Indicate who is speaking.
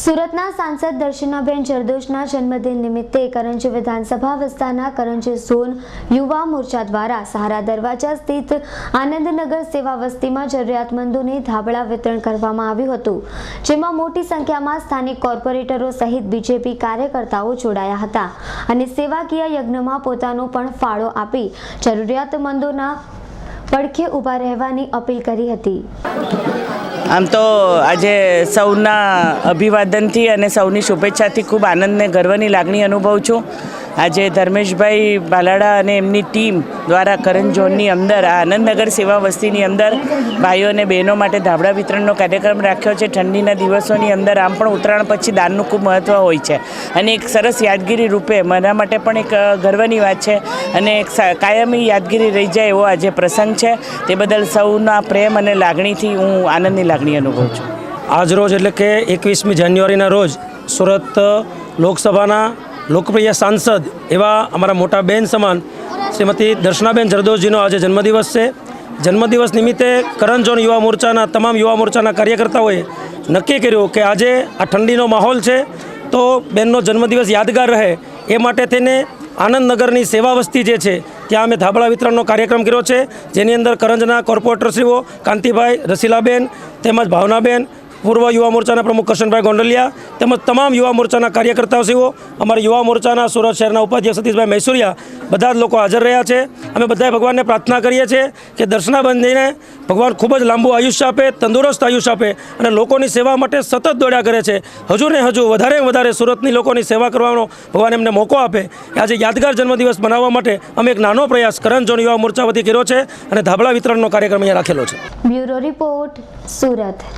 Speaker 1: સુરતના સાંસદ દર્શનાબેન જરદોશના જન્મદિન નિમિત્તે કરંજી વિધાનસભા વિસ્તારના કરંજી ઝોન યુવા મોરચા દ્વારા સહારા દરવાજા સ્થિત આનંદનગર સેવા વસ્તીમાં જરૂરિયાતમંદોને ધાબળા વિતરણ કરવામાં આવ્યું હતું, જેમાં મોટી સંખ્યામાં સ્થાનિક કોર્પોરેટરો સહિત બીજેપી કાર્યકર્તાઓ જોડાયા હતા અને સેવાકીય યજ્ઞમાં પોતાનો પણ ફાળો આપી જરૂરિયાતમંદોના પડખે ઊભા રહેવાની અપીલ કરી હતી.
Speaker 2: આમ તો આજે સૌના અભિવાદનથી અને સૌની શુભેચ્છાથી ખૂબ આનંદ ને ગર્વની લાગણી અનુભવું છું. આજે ધર્મેશભાઈ બાલાડા અને એમની ટીમ દ્વારા કરંજ ઝોનની અંદર, આ આનંદનગર સેવા વસ્તીની અંદર ભાઈઓ અને બહેનો માટે ધાબળા વિતરણનો કાર્યક્રમ રાખ્યો છે. ઠંડીના દિવસોની અંદર આમ પણ ઉત્તરાયણ પછી દાનનું ખૂબ મહત્ત્વ હોય છે. અને એક સરસ યાદગીરી રૂપે, મારા માટે પણ એક ગર્વની વાત છે. અને એક કાયમી યાદગીરી રહી જાય એવો આજે પ્રસંગ છે. તે બદલ સૌના પ્રેમ અને લાગણીથી હું આનંદની લાગણી અનુભવું છું.
Speaker 3: આજ રોજ એટલે કે એકવીસમી જાન્યુઆરીના રોજ સુરત લોકસભાના લોકપ્રિય સાંસદ એવા અમારા મોટા બેન સમાન શ્રીમતી દર્શનાબેન જરદોશજીનો આજે જન્મદિવસ છે. જન્મદિવસ નિમિત્તે કરણ ઝોન યુવા મોરચાના તમામ યુવા મોરચાના કાર્યકર્તાઓએ નક્કી કર્યું કે આજે આ ઠંડીનો માહોલ છે. તો બેનનો જન્મદિવસ યાદગાર રહે એ માટે તેને આનંદનગરની સેવા વસ્તી જે છે, ત્યાં અમે ધાબળા વિતરણનો કાર્યક્રમ કર્યો છે. જેની અંદર કરંજના કોર્પોરેટરશ્રીઓ કાંતિભાઈ રસીલાબેન તેમજ ભાવનાબેન પૂર્વ યુવા મોરચાના પ્રમુખ કરશનભાઈ ગોંડલિયા તેમજ તમામ યુવા મોરચાના કાર્યકર્તાઓશ્રીઓ અમારા યુવા મોરચાના સુરત શહેરના ઉપાધ્યક્ષ સતીશભાઈ મૈસુરિયા બધા જ લોકો હાજર રહ્યા છે. અમે બધાએ ભગવાનને પ્રાર્થના કરીએ છીએ કે દર્શનાબંધીને ભગવાન ખૂબ જ લાંબુ આયુષ્ય આપે, તંદુરસ્ત આયુષ્ય આપે અને લોકોની સેવા માટે સતત દોડ્યા કરે છે. હજુ ને હજુ વધારે વધારે સુરતની લોકોની સેવા કરવાનો ભગવાન એમને મોકો આપે. આજે યાદગાર જન્મદિવસ મનાવવા માટે અમે એક નાનો પ્રયાસ કરણ જોન યુવા મોરચા વતી કર્યો છે અને ધાબળા વિતરણનો કાર્યક્રમ અહીંયા રાખેલો છે.
Speaker 1: Bureau report Surat.